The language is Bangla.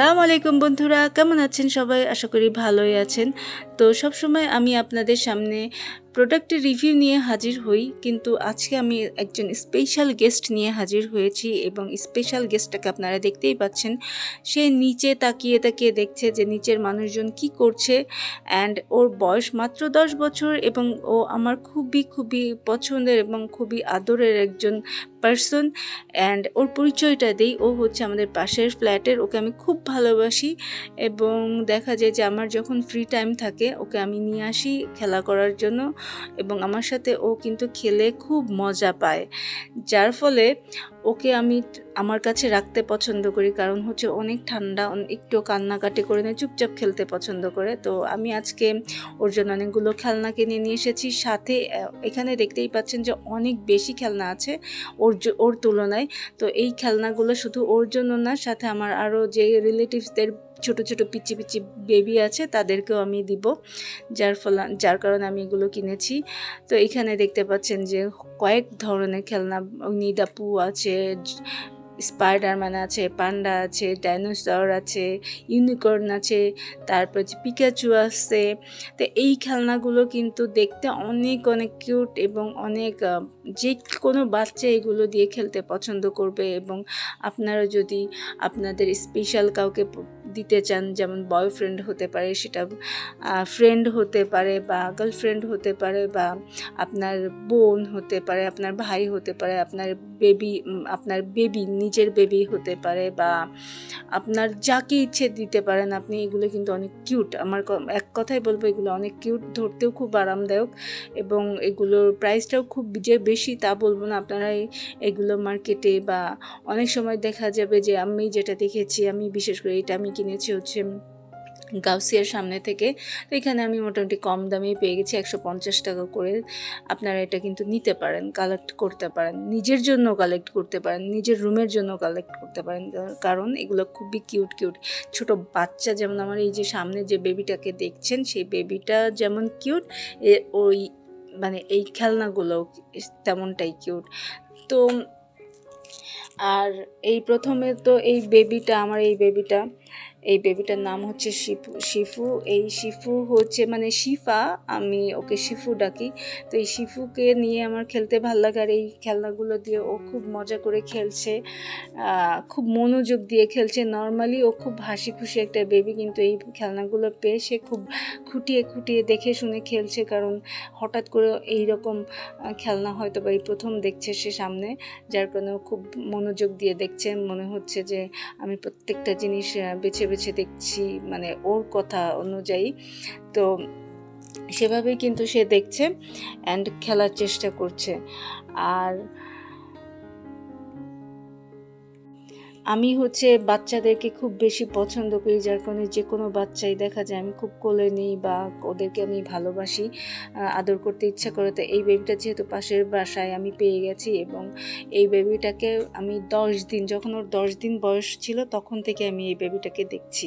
আসসালামু আলাইকুম বন্ধুরা কেমন আছেন সবাই? আশা করি ভালোই আছেন। তো সবসময় আমি আপনাদের সামনে প্রোডাক্টের রিভিউ নিয়ে হাজির হই, কিন্তু আজকে আমি একজন স্পেশাল গেস্ট নিয়ে হাজির হয়েছি এবং স্পেশাল গেস্টটাকে আপনারা দেখতেই পাচ্ছেন। সে নিচে তাকিয়ে তাকিয়ে দেখছে যে নিচের মানুষজন কি করছে অ্যান্ড ওর বয়স মাত্র দশ বছর এবং ও আমার খুবই খুবই পছন্দের এবং খুবই আদরের একজন পার্সন অ্যান্ড ওর পরিচয়টা দেই। ও হচ্ছে আমাদের পাশের ফ্ল্যাটের ওকে আমি খুব ভালোবাসি এবং দেখা যায় যে আমার যখন ফ্রি টাইম থাকে ওকে আমি নিয়ে আসি খেলা করার জন্য এবং আমার সাথে ও কিন্তু খেলে খুব মজা পায়। যার ফলে ওকে আমি আমার কাছে রাখতে পছন্দ করি কারণ হচ্ছে অনেক ঠান্ডা একটু কান্নাকাটি করে না চুপচাপ খেলতে পছন্দ করে। তো আমি আজকে ওর জন্য অনেকগুলো খেলনা কিনে নিয়ে এসেছি। সাথে এখানে দেখতেই পাচ্ছেন যে অনেক বেশি খেলনা আছে ওর ওর তুলনায়। তো এই খেলনাগুলো শুধু ওর জন্য না, সাথে আমার আরও যে রিলেটিভসদের ছোট ছোট পিচি পিচি বেবি আছে, তাদেরকেও আমি দিব। যার ফলে, যার কারণে আমি এগুলো কিনেছি। তো এখানে দেখতে পাচ্ছেন যে কয়েক ধরনের খেলনা নিদাপু আছে, স্পাইডারম্যান আছে, পান্ডা আছে, ডাইনোসর আছে, ইউনিকর্ন আছে, তারপর হচ্ছে পিকাচু আছে। তো এই খেলনাগুলো কিন্তু দেখতে অনেক অনেক কিউট এবং অনেক যে কোনো বাচ্চা এগুলো দিয়ে খেলতে পছন্দ করবে এবং আপনারা যদি আপনাদের স্পেশাল কাউকে দিতে চান, যেমন বয়ফ্রেন্ড হতে পারে, সেটা ফ্রেন্ড হতে পারে বা গার্লফ্রেন্ড হতে পারে বা আপনার বোন হতে পারে, আপনার ভাই হতে পারে, আপনার বেবি আপনার বেবি নিজের বেবি হতে পারে বা আপনার যাকে ইচ্ছে দিতে পারেন, আপনি এগুলো কিন্তু অনেক কিউট আমার এক কথাই বলব, এগুলো অনেক কিউট ধরতেও খুব আরামদায়ক এবং এগুলোর প্রাইসটাও খুব যে বেশি তা বলব না। আপনারা এগুলো মার্কেটে বা অনেক সময় দেখা যাবে যে আমি যেটা দেখেছি, আমি বিশেষ করে এটা আমি কিনেছি হচ্ছে গাউসিয়ার সামনে থেকে। তো এখানে আমি মোটামুটি কম দামেই পেয়ে গেছি, একশো পঞ্চাশ টাকা করে। আপনারা এটা কিন্তু নিতে পারেন কালেক্ট করতে পারেন। নিজের জন্য কালেক্ট করতে পারেন, নিজের রুমের জন্য কালেক্ট করতে পারেন। কারণ এগুলো খুবই কিউট কিউট ছোট বাচ্চা যেমন আমার এই যে সামনে যে বেবিটাকে দেখছেন, সেই বেবিটা যেমন কিউট ওই মানে এই খেলনাগুলো তেমনটাই কিউট তো আর এই প্রথমে তো এই বেবিটা আমার এই বেবিটা এই বেবিটার নাম হচ্ছে শিফু। শিফু, এই শিফু হচ্ছে মানে শিফা, আমি ওকে শিফু ডাকি। তো এই শিফুকে নিয়ে আমার খেলতে ভালো লাগে আর এই খেলনাগুলো দিয়ে ও খুব মজা করে খেলছে খুব মনোযোগ দিয়ে খেলছে। নর্মালি ও খুব হাসি খুশি একটা বেবি কিন্তু এই খেলনাগুলো পেয়ে সে খুব খুঁটিয়ে খুঁটিয়ে দেখে শুনে খেলছে, কারণ হঠাৎ করে এই রকম খেলনা হয়তো বা এই প্রথম দেখছে সে সামনে, যার কারণে ও খুব মনোযোগ দিয়ে দেখছে। মনে হচ্ছে যে আমি প্রত্যেকটা জিনিস বেছে বেছে দেখছি মানে ওর কথা অনুযায়ী। তো সেভাবেই কিন্তু সে দেখছে অ্যান্ড খেলার চেষ্টা করছে। আর আমি হচ্ছে বাচ্চাদেরকে খুব বেশি পছন্দ করি, যার কারণে যে কোনো বাচ্চাই দেখা যায়, আমি খুব কোলে নিই বা ওদেরকে আমি ভালোবাসি আদর করতে ইচ্ছা করে। তো এই বেবিটা যেহেতু পাশের বাসায়, আমি পেয়ে গেছি এবং এই বেবিটাকে আমি দশ দিন, যখন ওর দশ দিন বয়স ছিল, তখন থেকে আমি এই বেবিটাকে দেখছি।